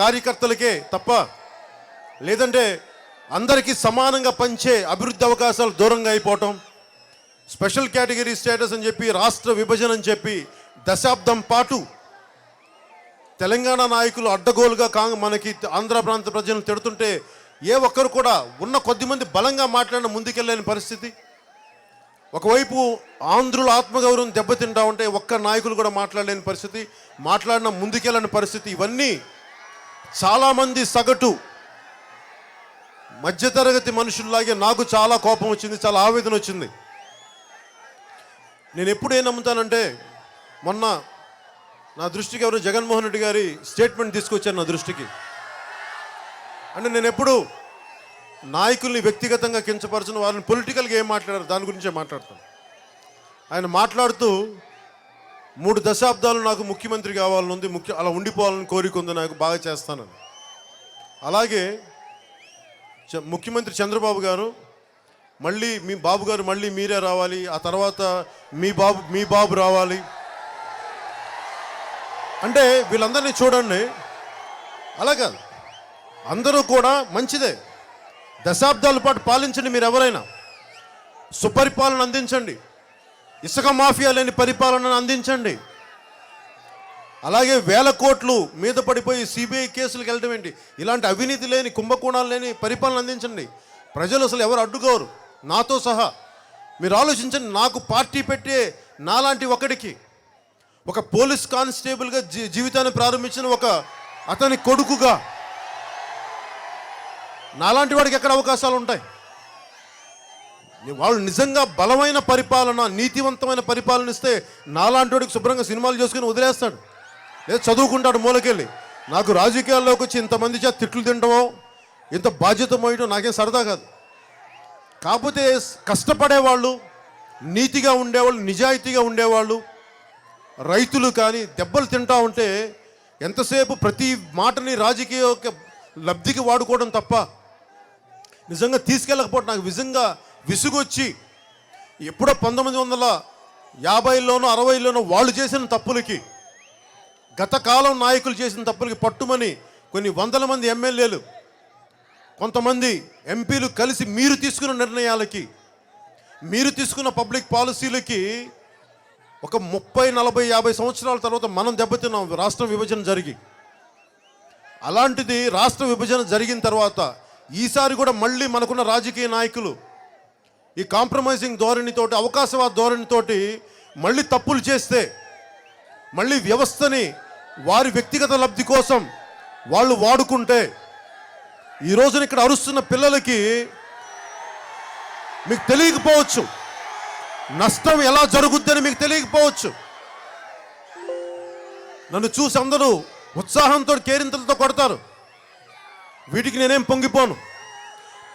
కార్యకర్తలకే తప్ప లేదంటే అందరికీ సమానంగా పంచే అభివృద్ధి అవకాశాలు దూరంగా అయిపోవటం స్పెషల్ కేటగిరీ స్టేటస్ అని చెప్పి రాష్ట్ర విభజన అని చెప్పి దశాబ్దం పాటు తెలంగాణ నాయకులు అడ్డగోలుగా కాంగ్ మనకి ఆంధ్ర ప్రాంత ప్రజలను తిడుతుంటే ఏ ఒక్కరు కూడా ఉన్న కొద్దిమంది బలంగా మాట్లాడిన ముందుకెళ్ళలేని పరిస్థితి. ఒకవైపు ఆంధ్రుల ఆత్మగౌరవం దెబ్బతింటా ఉంటే ఒక్క నాయకులు కూడా మాట్లాడలేని పరిస్థితి మాట్లాడిన ముందుకెళ్ళని పరిస్థితి ఇవన్నీ చాలామంది సగటు మధ్యతరగతి మనుషుల్లాగే నాకు చాలా కోపం వచ్చింది చాలా ఆవేదన వచ్చింది. నేను ఎప్పుడు ఏం నమ్ముతానంటే మొన్న నా దృష్టికి ఎవరు జగన్మోహన్ రెడ్డి గారి స్టేట్మెంట్ తీసుకొచ్చారు నా దృష్టికి. అంటే నేను ఎప్పుడు నాయకుల్ని వ్యక్తిగతంగా కించపరచిన వాళ్ళని పొలిటికల్గా ఏం మాట్లాడారు దాని గురించే మాట్లాడతాను. ఆయన మాట్లాడుతూ మూడు దశాబ్దాలు నాకు ముఖ్యమంత్రి కావాలని ఉంది ముఖ్య అలా ఉండిపోవాలని కోరిక ఉంది నాకు బాగా చేస్తానని అలాగే చ- ముఖ్యమంత్రి చంద్రబాబు గారు మళ్ళీ మీ బాబు గారు మళ్ళీ మీరే రావాలి ఆ తర్వాత మీ బాబు మీ బాబు రావాలి. అంటే వీళ్ళందరినీ చూడండి అలా కాదు. అందరూ కూడా మంచిదే. దశాబ్దాల పాటు పాలించండి మీరు ఎవరైనా సుపరిపాలన అందించండి. ఇసుక మాఫియా లేని పరిపాలనను అందించండి. అలాగే వేల కోట్లు మీద పడిపోయి సిబిఐ కేసులకు వెళ్ళడం ఏంటి? ఇలాంటి అవినీతి లేని కుంభకోణాలు లేని పరిపాలన అందించండి. ప్రజలు అసలు ఎవరు అడ్డుకోరు? నాతో సహా. మీరు ఆలోచించండి నాకు పార్టీ పెట్టే నాలాంటి ఒకడికి ఒక పోలీస్ కానిస్టేబుల్గా జీ జీవితాన్ని ప్రారంభించిన ఒక అతని కొడుకుగా నాలాంటి వాడికి ఎక్కడ అవకాశాలు ఉంటాయి? వాళ్ళు నిజంగా బలమైన పరిపాలన నీతివంతమైన పరిపాలన ఇస్తే నాలాంటి శుభ్రంగా సినిమాలు చేసుకుని వదిలేస్తాడు. లేదా చదువుకుంటాడు మూలకెళ్ళి. నాకు రాజకీయాల్లోకి వచ్చి ఇంతమంది చేత తిట్లు తినడమో ఇంత బాధ్యత మోయడం నాకేం సరదా కాదు. కాకపోతే కష్టపడేవాళ్ళు నీతిగా ఉండేవాళ్ళు నిజాయితీగా ఉండేవాళ్ళు రైతులు కానీ దెబ్బలు తింటా ఉంటే ఎంతసేపు ప్రతి మాటని రాజకీయ లబ్ధికి వాడుకోవడం తప్ప నిజంగా తీసుకెళ్ళకపోవడం నాకు నిజంగా విసుగొచ్చి ఎప్పుడో పంతొమ్మిది వందల యాభైలోనో అరవైలోనో వాళ్ళు చేసిన తప్పులకి గత కాలం నాయకులు చేసిన తప్పులకి పట్టుమని కొన్ని వందల మంది ఎమ్మెల్యేలు కొంతమంది ఎంపీలు కలిసి మీరు తీసుకున్న నిర్ణయాలకి మీరు తీసుకున్న పబ్లిక్ పాలసీలకి ఒక ముప్పై నలభై యాభై సంవత్సరాల తర్వాత మనం దెబ్బతిన్నాం రాష్ట్ర విభజన జరిగి. అలాంటిది రాష్ట్ర విభజన జరిగిన తర్వాత ఈసారి కూడా మళ్ళీ మనకున్న రాజకీయ నాయకులు ఈ కాంప్రమైజింగ్ ధోరణితోటి అవకాశవాద ధోరణితోటి మళ్ళీ తప్పులు చేస్తే మళ్ళీ వ్యవస్థని వారి వ్యక్తిగత లబ్ధి కోసం వాళ్ళు వాడుకుంటే ఈ రోజున ఇక్కడ అరుస్తున్న పిల్లలకి మీకు తెలియకపోవచ్చు. నష్టం ఎలా జరుగుద్దని మీకు తెలియకపోవచ్చు. నన్ను చూసి అందరూ ఉత్సాహంతో కేరింతలతో కొడతారు. వీటికి నేనేం పొంగిపోను.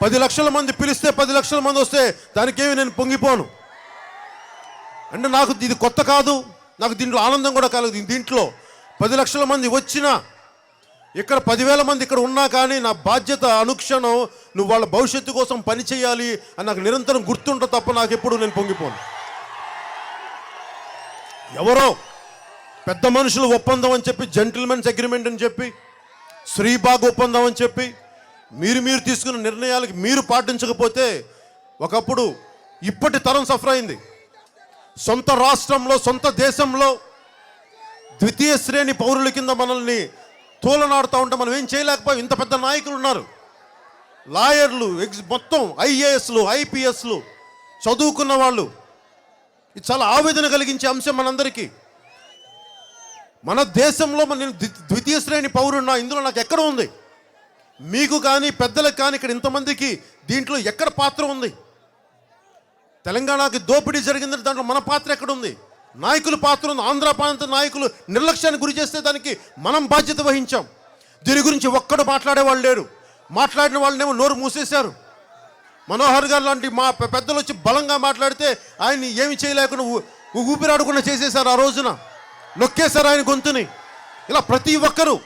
పది లక్షల మంది పిలిస్తే పది లక్షల మంది వస్తే దానికేమి నేను పొంగిపోను. అంటే నాకు ఇది కొత్త కాదు. నాకు దీంట్లో ఆనందం కూడా కలగదు. దీంట్లో పది లక్షల మంది వచ్చినా ఇక్కడ పదివేల మంది ఇక్కడ ఉన్నా కానీ నా బాధ్యత అనుక్షణం నువ్వు వాళ్ళ భవిష్యత్తు కోసం పని చేయాలి అని నాకు నిరంతరం గుర్తుంట తప్ప నాకు ఎప్పుడు నేను పొంగిపోను. ఎవరో పెద్ద మనుషులు ఒప్పందం అని చెప్పి జెంటిల్మెన్స్ అగ్రిమెంట్ అని చెప్పి శ్రీబాగ్ ఒప్పందం అని చెప్పి మీరు మీరు తీసుకున్న నిర్ణయాలకి మీరు పాటించకపోతే ఒకప్పుడు ఇప్పటి తరం సఫర్ అయింది. సొంత రాష్ట్రంలో సొంత దేశంలో ద్వితీయ శ్రేణి పౌరుల కింద మనల్ని తోలనాడుతూ ఉంటే మనం ఏం చేయలేకపోయాం. ఇంత పెద్ద నాయకులు ఉన్నారు. లాయర్లు ఎగ్జ్ మొత్తం ఐఏఎస్లు ఐపీఎస్లు చదువుకున్న వాళ్ళు. ఇది చాలా ఆవేదన కలిగించే అంశం మనందరికీ. మన దేశంలో నేను ద్వితీయ శ్రేణి పౌరున్నా ఇందులో నాకు ఎక్కడ ఉంది? మీకు కానీ పెద్దలకు కానీ ఇక్కడ ఇంతమందికి దీంట్లో ఎక్కడ పాత్ర ఉంది? తెలంగాణకి దోపిడీ జరిగిందంటే దాంట్లో మన పాత్ర ఎక్కడ ఉంది నాయకుల పాత్ర ఉంది. ఆంధ్ర ప్రాంత నాయకులు నిర్లక్ష్యాన్ని గురి చేస్తే దానికి మనం బాధ్యత వహించాం. దీని గురించి ఒక్కడు మాట్లాడేవాళ్ళు లేరు. మాట్లాడిన వాళ్ళనేమో నోరు మూసేశారు. మనోహర్ గారు లాంటి మా పెద్దలు వచ్చి బలంగా మాట్లాడితే ఆయన్ని ఏమి చేయలేకుండా ఊపిరాడకుండా చేసేశారు ఆ రోజున. నొక్కేశారు ఆయన గొంతుని. ఇలా ప్రతి ఒక్కరూ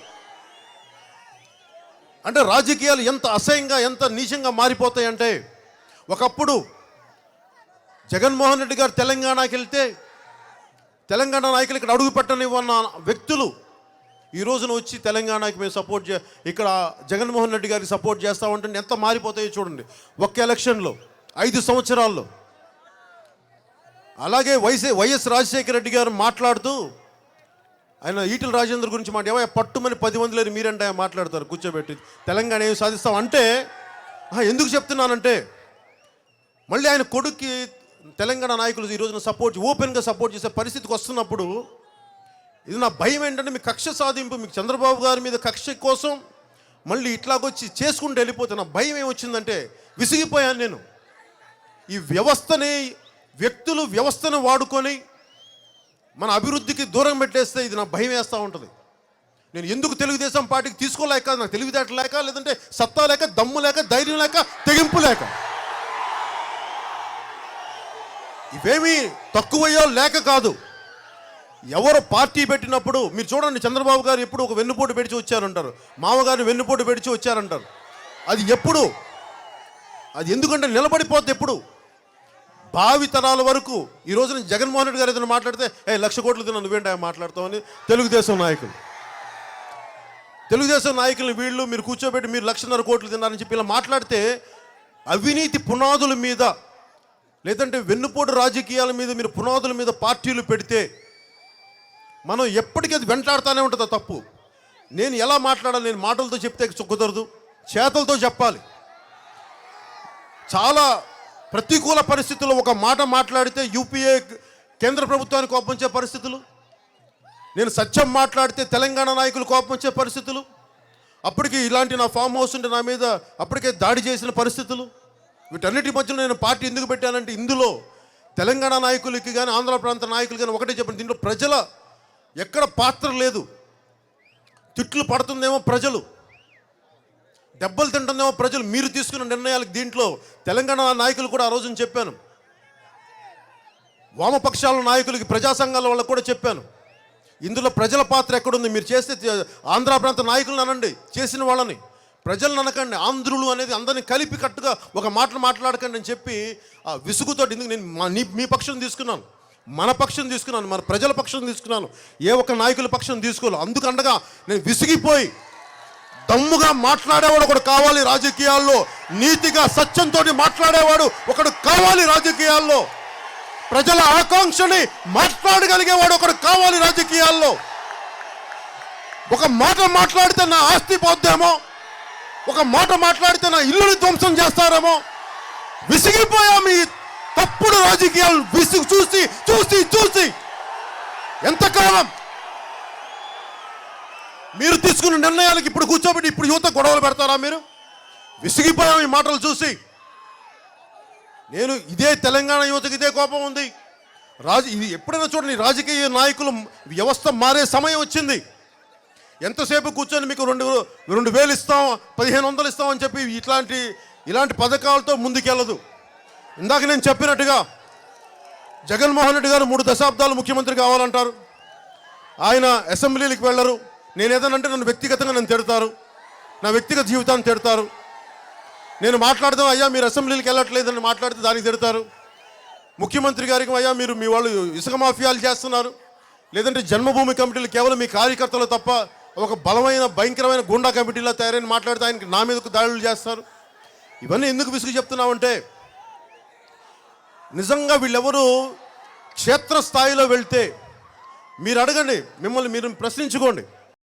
అంటే రాజకీయాలు ఎంత అసహ్యంగా ఎంత నీచంగా మారిపోతాయంటే ఒకప్పుడు జగన్మోహన్ రెడ్డి గారు తెలంగాణకి వెళ్తే తెలంగాణ నాయకులు ఇక్కడ అడుగు పెట్టనివ్వన్న వ్యక్తులు ఈ రోజున వచ్చి తెలంగాణకి మేము సపోర్ట్ చే ఇక్కడ జగన్మోహన్ రెడ్డి గారికి సపోర్ట్ చేస్తామంటే ఎంత మారిపోతాయో చూడండి. ఒక్క ఎలక్షన్లో ఐదు సంవత్సరాల్లో. అలాగే వైసే వైఎస్ రాజశేఖర రెడ్డి గారు మాట్లాడుతూ ఆయన ఈటల రాజేంద్ర గురించి మాట ఏమో పట్టుమని పది మంది లేరు మీరంటే ఆయన మాట్లాడతారు కూర్చోబెట్టి. తెలంగాణ ఏం సాధిస్తాం అంటే ఎందుకు చెప్తున్నానంటే మళ్ళీ ఆయన కొడుక్కి తెలంగాణ నాయకులు ఈ రోజున సపోర్ట్ ఓపెన్గా సపోర్ట్ చేసే పరిస్థితికి వస్తున్నప్పుడు ఇది నా భయం ఏంటంటే మీ కక్ష సాధింపు మీకు చంద్రబాబు గారి మీద కక్ష కోసం మళ్ళీ ఇట్లాగొచ్చి చేసుకుంటూ వెళ్ళిపోతే నా భయం ఏమొచ్చిందంటే విసిగిపోయాను నేను. ఈ వ్యవస్థని వ్యక్తులు వ్యవస్థను వాడుకొని మన అభివృద్ధికి దూరం పెట్టేస్తే ఇది నా భయం వేస్తూ ఉంటుంది. నేను ఎందుకు తెలుగుదేశం పార్టీకి తీసుకోలేక కాదు, నాకు తెలివితేట లేక లేదంటే సత్తా లేక దమ్ము లేక ధైర్యం లేక తెగింపు లేక. ఇవేమీ తక్కువయ్యో లేక కాదు. ఎవరు పార్టీ పెట్టినప్పుడు మీరు చూడండి చంద్రబాబు గారు ఎప్పుడు ఒక వెన్నుపోటు పెడిచి వచ్చారంటారు. మామగారిని వెన్నుపోటు పెడిచి వచ్చారంటారు. అది ఎప్పుడు? అది ఎందుకంటే నిలబడిపోద్ది ఎప్పుడు? భావితరాల వరకు ఈ రోజున జగన్మోహన్ రెడ్డి గారు ఏదైనా మాట్లాడితే ఏ లక్ష కోట్లు తిన్నా నువ్వేంటి ఆయన మాట్లాడతామని తెలుగుదేశం నాయకులు. తెలుగుదేశం నాయకులు వీళ్ళు మీరు కూర్చోబెట్టి మీరు లక్షన్నర కోట్లు తిన్నారని చెప్పి ఇలా మాట్లాడితే అవినీతి పునాదుల మీద లేదంటే వెన్నుపోటు రాజకీయాల మీద మీరు పునాదుల మీద పార్టీలు పెడితే మనం ఎప్పటికీ అది వెంటాడుతూనే ఉంటుంది తప్పు. నేను ఎలా మాట్లాడాలి? నేను మాటలతో చెప్తే కుదరదు చేతలతో చెప్పాలి. చాలా ప్రతికూల పరిస్థితుల్లో ఒక మాట మాట్లాడితే యూపీఏ కేంద్ర ప్రభుత్వానికి కోపం వచ్చే పరిస్థితులు? నేను సత్యం మాట్లాడితే తెలంగాణ నాయకులు కోపం వచ్చే పరిస్థితులు? అప్పటికి ఇలాంటి నా ఫామ్ హౌస్ ఉంటే నా మీద అప్పటికే దాడి చేసిన పరిస్థితులు? వీటన్నిటి మధ్యలో నేను పార్టీ ఎందుకు పెట్టానంటే ఇందులో తెలంగాణ నాయకులకి కానీ ఆంధ్ర ప్రాంత నాయకులు కానీ ఒకటే చెప్పండి దీంట్లో ప్రజల ఎక్కడ పాత్ర లేదు. తిట్లు పడుతుందేమో ప్రజలు. దెబ్బలు తింటుందేమో ప్రజలు. మీరు తీసుకున్న నిర్ణయాలకు దీంట్లో తెలంగాణ నాయకులు కూడా ఆ రోజున చెప్పాను. వామపక్షాల నాయకులకి ప్రజా సంఘాల వాళ్ళకు కూడా చెప్పాను. ఇందులో ప్రజల పాత్ర ఎక్కడుంది? మీరు చేస్తే ఆంధ్ర ప్రాంత నాయకులను అనండి. చేసిన వాళ్ళని. ప్రజలను అనకండి. ఆంధ్రులు అనేది అందరిని కలిపి కట్టుగా ఒక మాటలు మాట్లాడకండి అని చెప్పి ఆ విసుగుతోటి ఎందుకు నేను నీ మీ పక్షం తీసుకున్నాను. మన పక్షం తీసుకున్నాను. మన ప్రజల పక్షం తీసుకున్నాను. ఏ ఒక్క నాయకుల పక్షం తీసుకోవాలి అందుకండగా నేను విసిగిపోయి దమ్ముగా మాట్లాడేవాడు ఒకడు కావాలి రాజకీయాల్లో నీతిగా సత్యంతో మాట్లాడేవాడు ఒకడు కావాలి రాజకీయాల్లో. ప్రజల ఆకాంక్షని మాట్లాడగలిగేవాడు ఒకడు కావాలి రాజకీయాల్లో. ఒక మాట మాట్లాడితే నా ఆస్తి పోద్దేమో ఒక మాట మాట్లాడితే నా ఇల్లుని ధ్వంసం చేస్తారేమో. విసిగిపోయాము ఈ తప్పుడు రాజకీయాలు విసుగు చూసి చూసి చూసి. ఎంతకాలం మీరు తీసుకున్న నిర్ణయాలకు ఇప్పుడు కూర్చోబెట్టి ఇప్పుడు యువత గొడవలు పెడతారా మీరు? విసిగిపోయాం ఈ మాటలు చూసి. నేను ఇదే తెలంగాణ యువతకి ఇదే కోపం ఉంది. రాజ ఇది ఎప్పుడైనా చూడండి రాజకీయ నాయకులు వ్యవస్థ మారే సమయం వచ్చింది. ఎంతసేపు కూర్చొని మీకు రెండు రెండు వేలు ఇస్తాం పదిహేను వందలు ఇస్తాం అని చెప్పి ఇట్లాంటి ఇలాంటి పథకాలతో ముందుకెళ్ళదు. ఇందాక నేను చెప్పినట్టుగా జగన్మోహన్ రెడ్డి గారు మూడు దశాబ్దాలు ముఖ్యమంత్రి కావాలంటారు. ఆయన అసెంబ్లీలకు వెళ్ళరు. నేను ఏదనంటే నన్ను వ్యక్తిగతంగా నన్ను తిడతారు. నా వ్యక్తిగత జీవితాన్ని తిడతారు. నేను మాట్లాడదాం అయ్యా మీరు అసెంబ్లీకి వెళ్ళట్లేదని మాట్లాడితే దానికి తిడతారు. ముఖ్యమంత్రి గారికి అయ్యా మీరు మీ వాళ్ళు ఇసుక మాఫియాలు చేస్తున్నారు. లేదంటే జన్మభూమి కమిటీలు కేవలం మీ కార్యకర్తలు తప్ప ఒక బలమైన భయంకరమైన గుండా కమిటీలా తయారైన మాట్లాడితే ఆయనకి నా మీదకు దాడులు చేస్తారు. ఇవన్నీ ఎందుకు విసుగు చెప్తున్నామంటే నిజంగా వీళ్ళెవరూ క్షేత్రస్థాయిలో వెళ్తే మీరు అడగండి మిమ్మల్ని మీరు ప్రశ్నించుకోండి.